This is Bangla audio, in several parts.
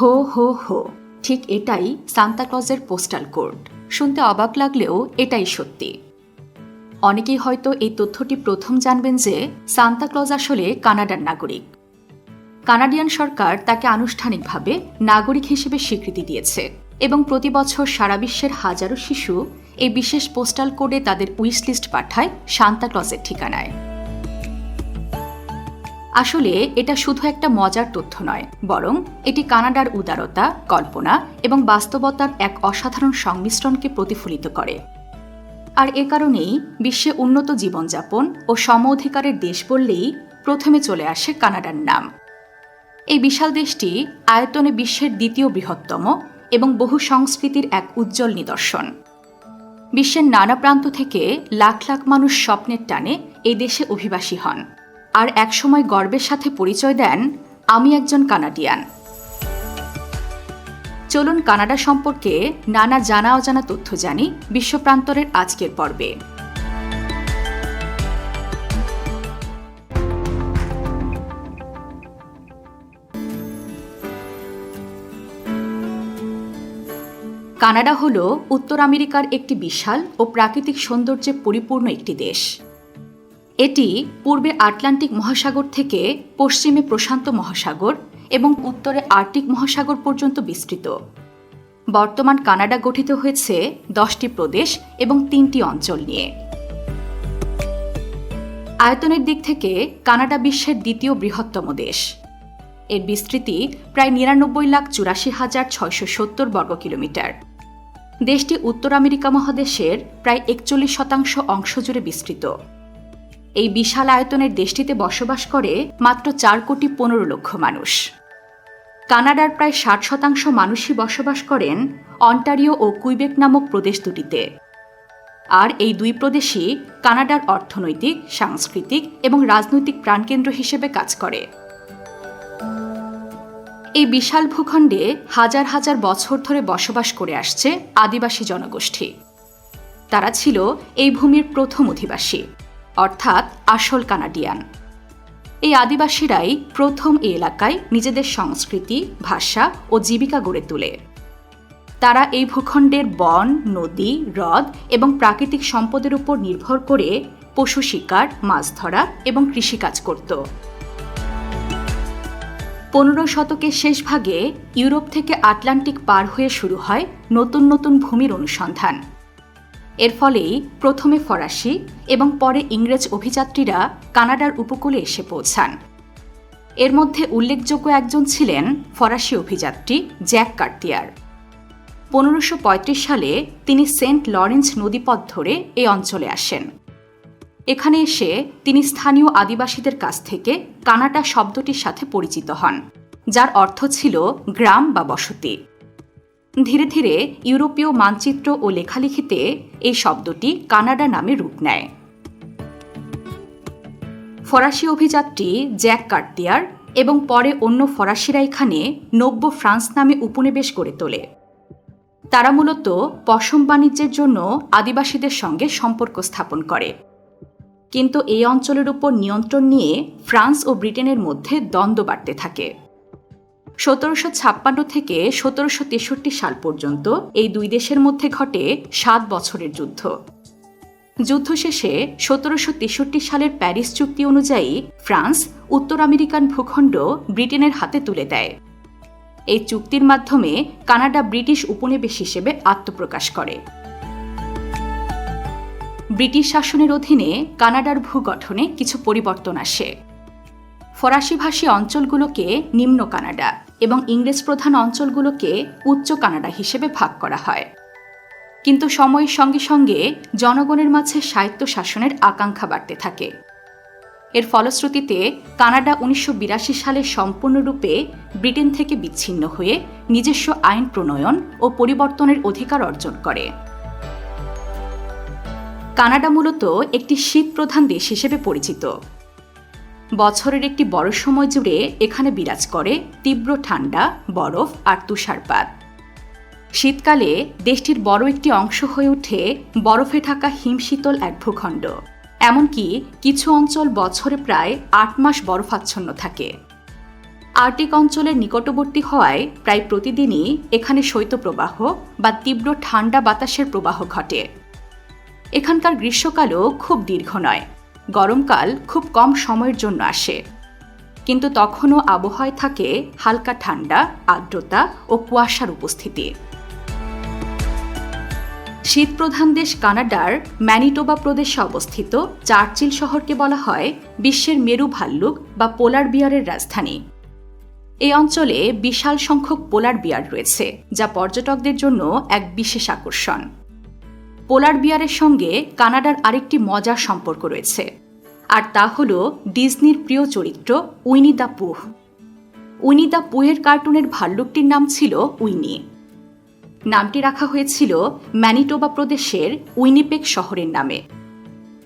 হো হো হো। ঠিক এটাই সান্তাক্লজের পোস্টাল কোড। শুনতে অবাক লাগলেও এটাই সত্যি। অনেকেই হয়তো এই তথ্যটি প্রথম জানবেন যে সান্তাক্লজ আসলে কানাডার নাগরিক। কানাডিয়ান সরকার তাকে আনুষ্ঠানিকভাবে নাগরিক হিসেবে স্বীকৃতি দিয়েছে এবং প্রতি বছর সারা বিশ্বের হাজারো শিশু এই বিশেষ পোস্টাল কোডে তাদের উইশ লিস্ট পাঠায় সান্তাক্লজের ঠিকানায়। আসলে এটা শুধু একটা মজার তথ্য নয়, বরং এটি কানাডার উদারতা, কল্পনা এবং বাস্তবতার এক অসাধারণ সংমিশ্রণকে প্রতিফলিত করে। আর এ কারণেই বিশ্বে উন্নত জীবনযাপন ও সম অধিকারের দেশ বললেই প্রথমে চলে আসে কানাডার নাম। এই বিশাল দেশটি আয়তনে বিশ্বের দ্বিতীয় বৃহত্তম এবং বহু সংস্কৃতির এক উজ্জ্বল নিদর্শন। বিশ্বের নানা প্রান্ত থেকে লাখ লাখ মানুষ স্বপ্নের টানে এই দেশে অভিবাসী হন। আর একসময় গর্বের সাথে পরিচয় দেন আমি একজন কানাডিয়ান। চলুন কানাডা সম্পর্কে নানা জানা অজানা তথ্য জানি বিশ্বপ্রান্তরের আজকের পর্বে। কানাডা হল উত্তর আমেরিকার একটি বিশাল ও প্রাকৃতিক সৌন্দর্যে পরিপূর্ণ একটি দেশ। এটি পূর্বে আটলান্টিক মহাসাগর থেকে পশ্চিমে প্রশান্ত মহাসাগর এবং উত্তরে আর্কটিক মহাসাগর পর্যন্ত বিস্তৃত। বর্তমান কানাডা গঠিত হয়েছে দশটি প্রদেশ এবং তিনটি অঞ্চল নিয়ে। আয়তনের দিক থেকে কানাডা বিশ্বের দ্বিতীয় বৃহত্তম দেশ। এর বিস্তৃতি প্রায় নিরানব্বই লাখ চুরাশি হাজার ছয়শো সত্তর বর্গ কিলোমিটার। দেশটি উত্তর আমেরিকা মহাদেশের প্রায় একচল্লিশ শতাংশ অংশ জুড়ে বিস্তৃত। এই বিশাল আয়তনের দেশটিতে বসবাস করে মাত্র চার কোটি পনেরো লক্ষ মানুষ। কানাডার প্রায় ষাট শতাংশ মানুষই বসবাস করেন অন্টারিও ও কুইবেক নামক প্রদেশ দুটিতে। আর এই দুই প্রদেশই কানাডার অর্থনৈতিক, সাংস্কৃতিক এবং রাজনৈতিক প্রাণকেন্দ্র হিসেবে কাজ করে। এই বিশাল ভূখণ্ডে হাজার হাজার বছর ধরে বসবাস করে আসছে আদিবাসী জনগোষ্ঠী। তারা ছিল এই ভূমির প্রথম অধিবাসী। অর্থাৎ আসল কানাডিয়ান। এই আদিবাসীরাই প্রথম এই এলাকায় নিজেদের সংস্কৃতি, ভাষা ও জীবিকা গড়ে তোলে। তারা এই ভূখণ্ডের বন, নদী, হ্রদ এবং প্রাকৃতিক সম্পদের উপর নির্ভর করে পশু শিকার, মাছ ধরা এবং কৃষিকাজ করত। পনেরো শতকের শেষ ভাগে ইউরোপ থেকে আটলান্টিক পার হয়ে শুরু হয় নতুন নতুন ভূমির অনুসন্ধান। এর ফলেই প্রথমে ফরাসি এবং পরে ইংরেজ অভিযাত্রীরা কানাডার উপকূলে এসে পৌঁছান। এর মধ্যে উল্লেখযোগ্য একজন ছিলেন ফরাসি অভিযাত্রী জ্যাক কার্তিয়ার। পনেরোশো সালে তিনি সেন্ট লরেন্স নদীপথ ধরে এই অঞ্চলে আসেন। এখানে এসে তিনি স্থানীয় আদিবাসীদের কাছ থেকে কানাডা শব্দটির সাথে পরিচিত হন, যার অর্থ ছিল গ্রাম বা বসতি। ধীরে ধীরে ইউরোপীয় মানচিত্র ও লেখালেখিতে এই শব্দটি কানাডা নামে রূপ নেয়। ফরাসি অভিযাত্রী জ্যাক কার্তিয়ার এবং পরে অন্য ফরাসিরা এখানে নব্য ফ্রান্স নামে উপনিবেশ গড়ে তোলে। তারা মূলত পশম বাণিজ্যের জন্য আদিবাসীদের সঙ্গে সম্পর্ক স্থাপন করে। কিন্তু এই অঞ্চলের উপর নিয়ন্ত্রণ নিয়ে ফ্রান্স ও ব্রিটেনের মধ্যে দ্বন্দ্ব বাড়তে থাকে। সতেরোশো ছাপ্পান্ন থেকে সতেরোশো তেষট্টি সাল পর্যন্ত এই দুই দেশের মধ্যে ঘটে সাত বছরের যুদ্ধ। যুদ্ধ শেষে সতেরোশো তেষট্টি সালের প্যারিস চুক্তি অনুযায়ী ফ্রান্স, উত্তর আমেরিকান ভূখণ্ড ব্রিটেনের হাতে তুলে দেয়। এই চুক্তির মাধ্যমে কানাডা ব্রিটিশ উপনিবেশ হিসেবে আত্মপ্রকাশ করে। ব্রিটিশ শাসনের অধীনে কানাডার ভূগঠনে কিছু পরিবর্তন আসে। ফরাসিভাষী অঞ্চলগুলোকে নিম্ন কানাডা। এবং ইংরেজ প্রধান অঞ্চলগুলোকে উচ্চ কানাডা হিসেবে ভাগ করা হয়। কিন্তু সময়ের সঙ্গে সঙ্গে জনগণের মাঝে সাহিত্য শাসনের আকাঙ্ক্ষা বাড়তে থাকে। এর ফলশ্রুতিতে কানাডা উনিশশো বিরাশি সালে সম্পূর্ণরূপে ব্রিটেন থেকে বিচ্ছিন্ন হয়ে নিজস্ব আইন প্রণয়ন ও পরিবর্তনের অধিকার অর্জন করে। কানাডা মূলত একটি শীত প্রধান দেশ হিসেবে পরিচিত। বছরের একটি বড় সময় জুড়ে এখানে বিরাজ করে তীব্র ঠান্ডা, বরফ আর তুষারপাত। শীতকালে দেশটির বড় একটি অংশ হয়ে ওঠে বরফে ঢাকা হিমশীতল এক ভূখণ্ড। এমনকি কিছু অঞ্চল বছরে প্রায় আট মাস বরফাচ্ছন্ন থাকে। আর্টিক অঞ্চলের নিকটবর্তী হওয়ায় প্রায় প্রতিদিনই এখানে শৈত্যপ্রবাহ বা তীব্র ঠান্ডা বাতাসের প্রবাহ ঘটে। এখানকার গ্রীষ্মকালও খুব দীর্ঘ নয়। গরমকাল খুব কম সময়ের জন্য আসে। কিন্তু তখনও আবহাওয়ায় থাকে হালকা ঠান্ডা, আর্দ্রতা ও কুয়াশার উপস্থিতি। শীতপ্রধান দেশ কানাডার ম্যানিটোবা প্রদেশে অবস্থিত চার্চিল শহরকে বলা হয় বিশ্বের মেরু ভাল্লুক বা পোলার বিয়ারের রাজধানী। এই অঞ্চলে বিশাল সংখ্যক পোলার বিয়ার রয়েছে, যা পর্যটকদের জন্য এক বিশেষ আকর্ষণ। পোলার বিয়ারের সঙ্গে কানাডার আরেকটি মজার সম্পর্ক রয়েছে। আর তা হল ডিজনির প্রিয় চরিত্র Winnie the Pooh. Winnie the পুহের কার্টুনের ভাল্লুকটির নাম ছিল উইনি। নামটি রাখা হয়েছিল ম্যানিটোবা প্রদেশের উইনিপেক শহরের নামে।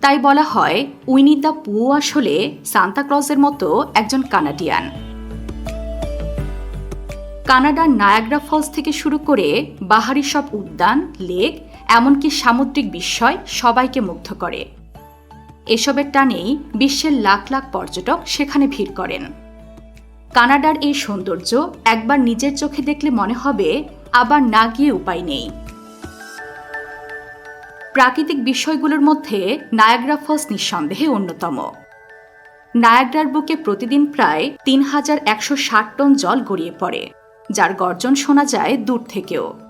তাই বলা হয় উইনি দ্য পু আসলে সান্তাক্লজের মতো একজন কানাডিয়ান। কানাডার নায়াগ্রা ফলস থেকে শুরু করে বাহারি সব উদ্যান, লেক এমনকি সামুদ্রিক বিস্ময় সবাইকে মুগ্ধ করে। এসবের টানেই বিশ্বের লাখ লাখ পর্যটক সেখানে ভিড় করেন। কানাডার এই সৌন্দর্য একবার নিজের চোখে দেখলে মনে হবে আবার না গিয়ে উপায় নেই। প্রাকৃতিক বিষয়গুলোর মধ্যে নায়াগ্রা ফলস নিঃসন্দেহে অন্যতম। নায়াগ্রার বুকে প্রতিদিন প্রায় তিন হাজার একশো ষাট টন জল গড়িয়ে পড়ে, যার গর্জন শোনা যায় দূর থেকেও।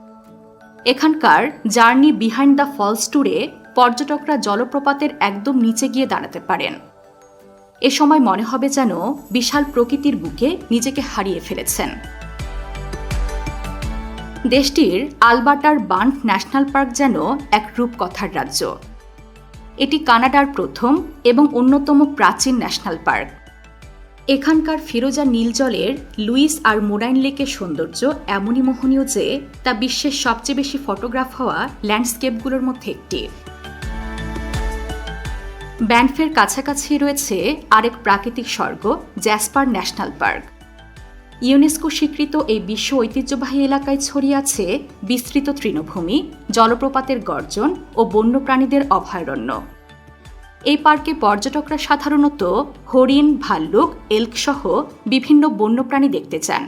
এখানকার জার্নি বিহাইন্ড দ্য ফলস ট্যুরে পর্যটকরা জলপ্রপাতের একদম নিচে গিয়ে দাঁড়াতে পারেন। এ সময় মনে হবে যেন বিশাল প্রকৃতির বুকে নিজেকে হারিয়ে ফেলেছেন। দেশটির আলবার্টার বান্ড ন্যাশনাল পার্ক যেন এক রূপকথার রাজ্য। এটি কানাডার প্রথম এবং অন্যতম প্রাচীন ন্যাশনাল পার্ক। এখানকার ফিরোজা নীল জলের লুইস আর মোরাইন লেকের সৌন্দর্য এমনই মোহনীয় যে তা বিশ্বের সবচেয়ে বেশি ফটোগ্রাফ হওয়া ল্যান্ডস্কেপগুলোর মধ্যে একটি। ব্যান্ডফের কাছাকাছি রয়েছে আরেক প্রাকৃতিক স্বর্গ, জ্যাসপার ন্যাশনাল পার্ক। ইউনেস্কো স্বীকৃত এই বিশ্ব ঐতিহ্যবাহী এলাকায় ছড়িয়ে আছে বিস্তৃত তৃণভূমি, জলপ্রপাতের গর্জন ও বন্যপ্রাণীদের অভয়ারণ্য। এই পার্কে পর্যটকরা সাধারণত হরিণ, ভাল্লুক, এলক সহ বিভিন্ন বন্যপ্রাণী দেখতে চান।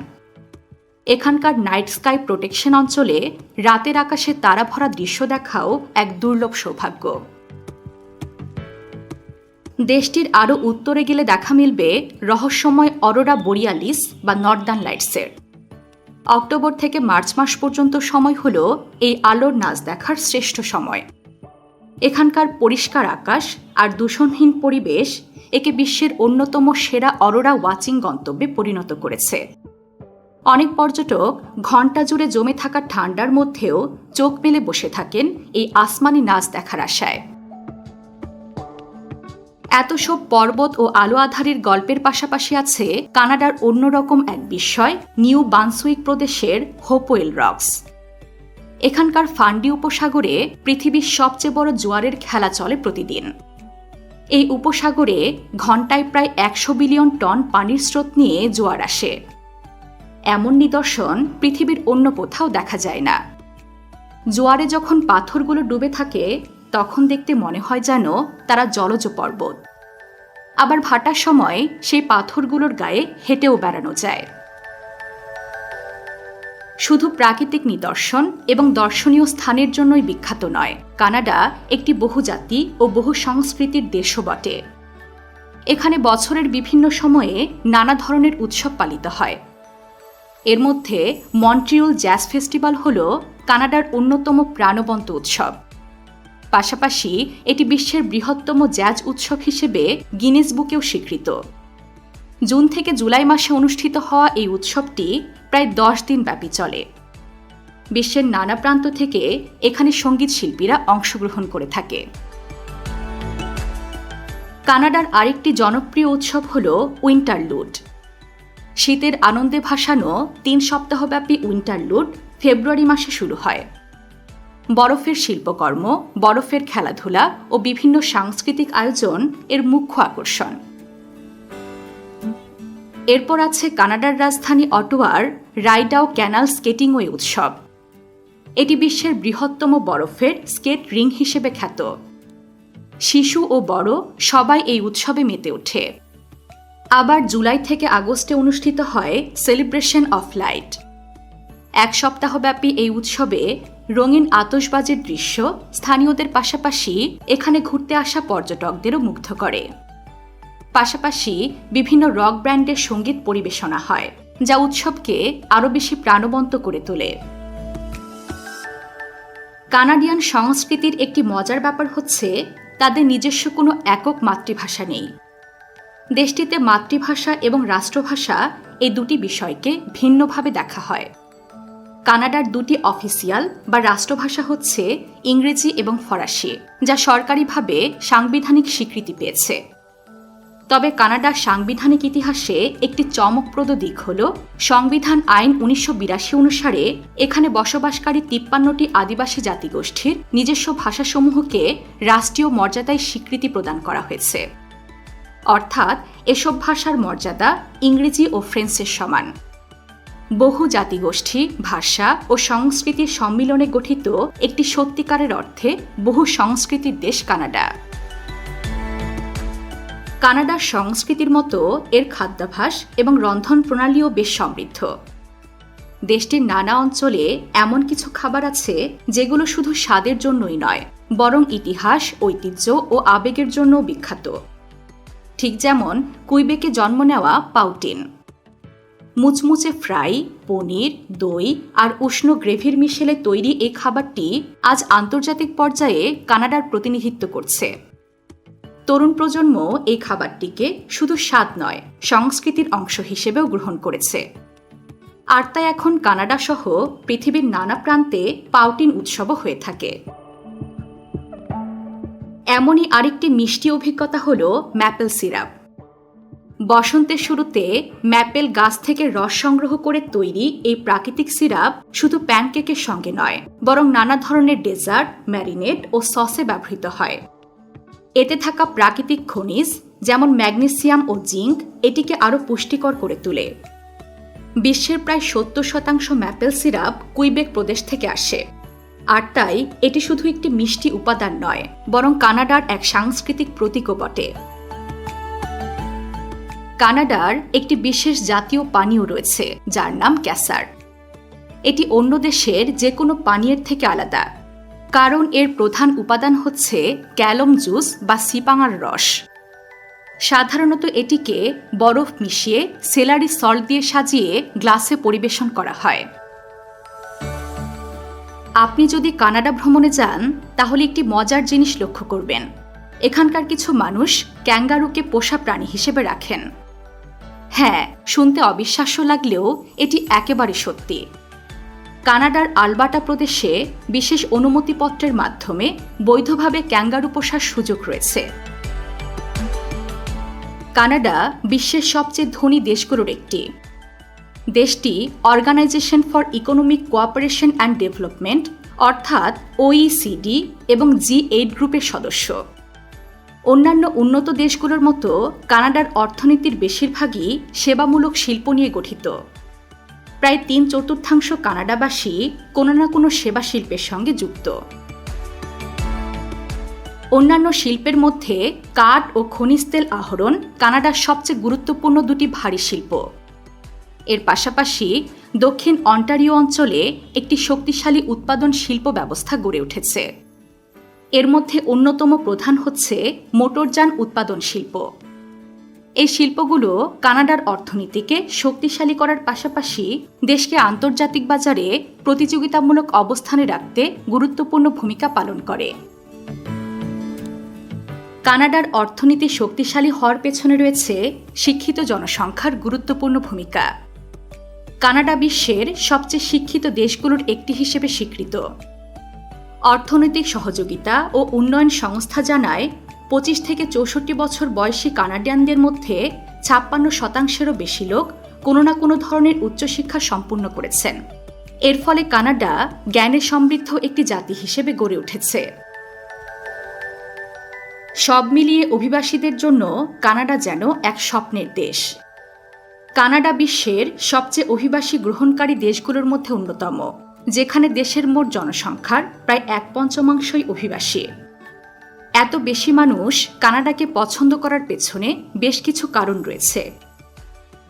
এখানকার নাইট স্কাই প্রোটেকশন অঞ্চলে রাতের আকাশে তারা ভরা দৃশ্য দেখাও এক দুর্লভ সৌভাগ্য। দেশটির আরও উত্তরে গেলে দেখা মিলবে রহস্যময় অরোরা বোরিয়ালিস বা নর্দার্ন লাইটসের। অক্টোবর থেকে মার্চ মাস পর্যন্ত সময় হল এই আলোর নাচ দেখার শ্রেষ্ঠ সময়। এখানকার পরিষ্কার আকাশ আর দূষণহীন পরিবেশ একে বিশ্বের অন্যতম সেরা অরোরা ওয়াচিং গন্তব্যে পরিণত করেছে। অনেক পর্যটক ঘণ্টা জুড়ে জমে থাকা ঠান্ডার মধ্যেও চোখ মেলে বসে থাকেন এই আসমানি নাচ দেখার আশায়। এত সব পর্বত ও আলো আধারের গল্পের পাশাপাশি আছে কানাডার অন্যরকম এক বিস্ময়, নিউ বানসুইক প্রদেশের হোপোয়েল রক্স। এখানকার ফান্ডি উপসাগরে পৃথিবীর সবচেয়ে বড় জোয়ারের খেলা চলে প্রতিদিন। এই উপসাগরে ঘন্টায় প্রায় একশো বিলিয়ন টন পানির স্রোত নিয়ে জোয়ার আসে। এমন নিদর্শন পৃথিবীর অন্য কোথাও দেখা যায় না। জোয়ারে যখন পাথরগুলো ডুবে থাকে, তখন দেখতে মনে হয় যেন তারা জলজ পর্বত। আবার ভাটার সময় সেই পাথরগুলোর গায়ে হেঁটেও বেড়ানো যায়। শুধু প্রাকৃতিক নিদর্শন এবং দর্শনীয় স্থানের জন্যই বিখ্যাত নয়। কানাডা একটি বহুজাতি ও বহু সংস্কৃতির দেশও বটে। এখানে বছরের বিভিন্ন সময়ে নানা ধরনের উৎসব পালিত হয়। এর মধ্যে মন্ট্রিউল জ্যাজ ফেস্টিভ্যাল হল কানাডার অন্যতম প্রাণবন্ত উৎসব। পাশাপাশি এটি বিশ্বের বৃহত্তম জ্যাজ উৎসব হিসেবে গিনেস বুকেও স্বীকৃত। জুন থেকে জুলাই মাসে অনুষ্ঠিত হওয়া এই উৎসবটি প্রায় দশ দিন ব্যাপী চলে। বিশ্বের নানা প্রান্ত থেকে এখানে সংগীত শিল্পীরা অংশগ্রহণ করে থাকে। কানাডার আরেকটি জনপ্রিয় উৎসব হল উইন্টারলুড। শীতের আনন্দে ভাসানো তিন সপ্তাহব্যাপী উইন্টারলুড ফেব্রুয়ারি মাসে শুরু হয়। বরফের শিল্পকর্ম, বরফের খেলাধুলা ও বিভিন্ন সাংস্কৃতিক আয়োজন এর মুখ্য আকর্ষণ। এরপর আছে কানাডার রাজধানী অটোয়ার রাইডাও ক্যানাল স্কেটিংওয়ে উৎসব। এটি বিশ্বের বৃহত্তম বরফের স্কেট রিং হিসেবে খ্যাত। শিশু ও বড় সবাই এই উৎসবে মেতে ওঠে। আবার জুলাই থেকে আগস্টে অনুষ্ঠিত হয় সেলিব্রেশন অফ লাইট। এক সপ্তাহব্যাপী এই উৎসবে রঙিন আতসবাজির দৃশ্য স্থানীয়দের পাশাপাশি এখানে ঘুরতে আসা পর্যটকদেরও মুগ্ধ করে। পাশাপাশি বিভিন্ন রক ব্র্যান্ডের সংগীত পরিবেশনা হয়, যা উৎসবকে আরও বেশি প্রাণবন্ত করে তোলে। কানাডিয়ান সংস্কৃতির একটি মজার ব্যাপার হচ্ছে, তাদের নিজস্ব কোনো একক মাতৃভাষা নেই। দেশটিতে মাতৃভাষা এবং রাষ্ট্রভাষা এই দুটি বিষয়কে ভিন্নভাবে দেখা হয়। কানাডার দুটি অফিসিয়াল বা রাষ্ট্রভাষা হচ্ছে ইংরেজি এবং ফরাসি, যা সরকারিভাবে সাংবিধানিক স্বীকৃতি পেয়েছে। তবে কানাডার সাংবিধানিক ইতিহাসে একটি চমকপ্রদ দিক হল, সংবিধান আইন উনিশশো বিরাশি অনুসারে এখানে বসবাসকারী তিপ্পান্নটি আদিবাসী জাতিগোষ্ঠীর নিজস্ব ভাষাসমূহকে রাষ্ট্রীয় মর্যাদায় স্বীকৃতি প্রদান করা হয়েছে। অর্থাৎ এসব ভাষার মর্যাদা ইংরেজি ও ফ্রেঞ্চের সমান। বহু জাতিগোষ্ঠী, ভাষা ও সংস্কৃতির সম্মিলনে গঠিত একটি সত্যিকারের অর্থে বহু সংস্কৃতির দেশ কানাডা। কানাডার সংস্কৃতির মতো এর খাদ্যাভাস এবং রন্ধন প্রণালীও বেশ সমৃদ্ধ। দেশটির নানা অঞ্চলে এমন কিছু খাবার আছে যেগুলো শুধু স্বাদের জন্যই নয়, বরং ইতিহাস, ঐতিহ্য ও আবেগের জন্যও বিখ্যাত। ঠিক যেমন কুইবেকে জন্ম নেওয়া পাউটিন। মুচমুচে ফ্রাই, পনির, দই আর উষ্ণ গ্রেভির মিশেলে তৈরি এই খাবারটি আজ আন্তর্জাতিক পর্যায়ে কানাডার প্রতিনিধিত্ব করছে। তরুণ প্রজন্ম এই খাবারটিকে শুধু স্বাদ নয়, সংস্কৃতির অংশ হিসেবেও গ্রহণ করেছে। আর তাই এখন কানাডা সহ পৃথিবীর নানা প্রান্তে পাউটিন উৎসবও হয়ে থাকে। এমনই আরেকটি মিষ্টি অভিজ্ঞতা হল ম্যাপেল সিরাপ। বসন্তের শুরুতে ম্যাপেল গাছ থেকে রস সংগ্রহ করে তৈরি এই প্রাকৃতিক সিরাপ শুধু প্যানকেকের সঙ্গে নয়, বরং নানা ধরনের ডেজার্ট, ম্যারিনেট ও সসে ব্যবহৃত হয়। এতে থাকা প্রাকৃতিক খনিজ, যেমন ম্যাগনেসিয়াম ও জিঙ্ক, এটিকে আরও পুষ্টিকর করে তোলে। বিশ্বের প্রায় সত্তর শতাংশ ম্যাপেল সিরাপ কুইবেক প্রদেশ থেকে আসে। আর তাই, এটি শুধু একটি মিষ্টি উপাদান নয়, বরং কানাডার এক সাংস্কৃতিক প্রতীকও বটে। কানাডার একটি বিশেষ জাতীয় পানীয় রয়েছে, যার নাম ক্যাসার। এটি অন্য দেশের যে কোনো পানীয়ের থেকে আলাদা। কারণ এর প্রধান উপাদান হচ্ছে ক্যালম জুস বা সিপাঙার রস। সাধারণত এটিকে বরফ মিশিয়ে সেলারি সল্ট দিয়ে সাজিয়ে গ্লাসে পরিবেশন করা হয়। আপনি যদি কানাডা ভ্রমণে যান, তাহলে একটি মজার জিনিস লক্ষ্য করবেন। এখানকার কিছু মানুষ ক্যাঙ্গারুকে পোষা প্রাণী হিসেবে রাখেন। হ্যাঁ শুনতে অবিশ্বাস্য লাগলেও এটি একেবারে সত্যি। কানাডার আলবাটা প্রদেশে বিশেষ অনুমতিপত্রের মাধ্যমে বৈধভাবে ক্যাঙ্গারু পোষার সুযোগ রয়েছে। কানাডা বিশ্বের সবচেয়ে ধনী দেশগুলোর একটি। দেশটি organisation for economic cooperation and development অর্থাৎ ওইসিডি এবং জি এইট গ্রুপের সদস্য। অন্যান্য উন্নত দেশগুলোর মতো কানাডার অর্থনীতির বেশিরভাগই সেবামূলক শিল্প নিয়ে গঠিত। প্রায় তিন চতুর্থাংশ কানাডাবাসী কোনো না কোনো সেবা শিল্পের সঙ্গে যুক্ত। অন্যান্য শিল্পের মধ্যে কাঠ ও খনিজ তেল আহরণ কানাডার সবচেয়ে গুরুত্বপূর্ণ দুটি ভারী শিল্প। এর পাশাপাশি দক্ষিণ অন্টারিও অঞ্চলে একটি শক্তিশালী উৎপাদন শিল্প ব্যবস্থা গড়ে উঠেছে। এর মধ্যে অন্যতম প্রধান হচ্ছে মোটরযান উৎপাদন শিল্প। এই শিল্পগুলো কানাডার অর্থনীতিকে শক্তিশালী করার পাশাপাশি দেশকে আন্তর্জাতিক বাজারে প্রতিযোগিতামূলক অবস্থানে রাখতে গুরুত্বপূর্ণ ভূমিকা পালন করে। কানাডার অর্থনীতি শক্তিশালী হওয়ার পেছনে রয়েছে শিক্ষিত জনসংখ্যার গুরুত্বপূর্ণ ভূমিকা। কানাডা বিশ্বের সবচেয়ে শিক্ষিত দেশগুলোর একটি হিসেবে স্বীকৃত। অর্থনৈতিক সহযোগিতা ও উন্নয়ন সংস্থা জানায় পঁচিশ থেকে চৌষট্টি বছর বয়সী কানাডিয়ানদের মধ্যে ছাপ্পান্ন শতাংশেরও বেশি লোক কোনো না কোনো ধরনের উচ্চশিক্ষা সম্পূর্ণ করেছেন। এর ফলে কানাডা জ্ঞানে সমৃদ্ধ একটি জাতি হিসেবে গড়ে উঠেছে। সব মিলিয়ে অভিবাসীদের জন্য কানাডা যেন এক স্বপ্নের দেশ। কানাডা বিশ্বের সবচেয়ে অভিবাসী গ্রহণকারী দেশগুলোর মধ্যে অন্যতম, যেখানে দেশের মোট জনসংখ্যার প্রায় এক পঞ্চমাংশই অভিবাসী। এত বেশি মানুষ কানাডাকে পছন্দ করার পেছনে বেশ কিছু কারণ রয়েছে।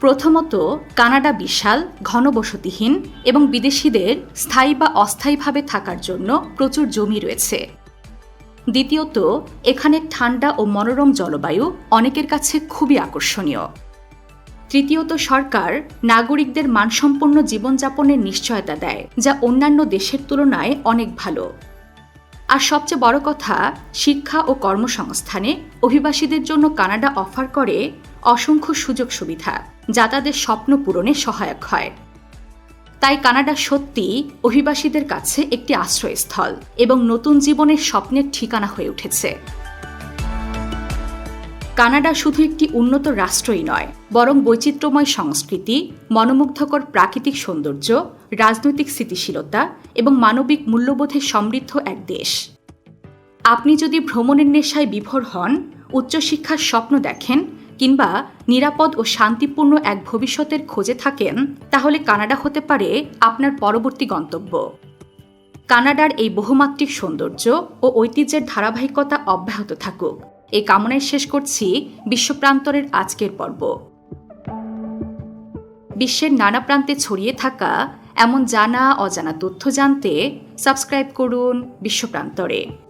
প্রথমত, কানাডা বিশাল, ঘনবসতিহীন এবং বিদেশিদের স্থায়ী বা অস্থায়ীভাবে থাকার জন্য প্রচুর জমি রয়েছে। দ্বিতীয়ত, এখানে ঠান্ডা ও মনোরম জলবায়ু অনেকের কাছে খুবই আকর্ষণীয়। তৃতীয়ত, সরকার নাগরিকদের মানসম্পন্ন জীবনযাপনের নিশ্চয়তা দেয়, যা অন্যান্য দেশের তুলনায় অনেক ভালো। আর সবচেয়ে বড় কথা, শিক্ষা ও কর্মসংস্থানে অভিবাসীদের জন্য কানাডা অফার করে অসংখ্য সুযোগ সুবিধা, যা তাদের স্বপ্ন পূরণে সহায়ক হয়। তাই কানাডা সত্যি অভিবাসীদের কাছে একটি আশ্রয়স্থল এবং নতুন জীবনের স্বপ্নের ঠিকানা হয়ে উঠেছে। কানাডা শুধু একটি উন্নত রাষ্ট্রই নয়, বরং বৈচিত্র্যময় সংস্কৃতি, মনোমুগ্ধকর প্রাকৃতিক সৌন্দর্য, রাজনৈতিক স্থিতিশীলতা এবং মানবিক মূল্যবোধে সমৃদ্ধ এক দেশ। আপনি যদি ভ্রমণের নেশায় বিভোর হন, উচ্চশিক্ষার স্বপ্ন দেখেন, কিংবা নিরাপদ ও শান্তিপূর্ণ এক ভবিষ্যতের খোঁজে থাকেন, তাহলে কানাডা হতে পারে আপনার পরবর্তী গন্তব্য। কানাডার এই বহুমাত্রিক সৌন্দর্য ও ঐতিহ্যের ধারাবাহিকতা অব্যাহত থাকুক। এই কামনায় শেষ করছি বিশ্বপ্রান্তরের আজকের পর্ব। বিশ্বের নানা প্রান্তে ছড়িয়ে থাকা এমন জানা অজানা তথ্য জানতে সাবস্ক্রাইব করুন বিশ্বপ্রান্তরে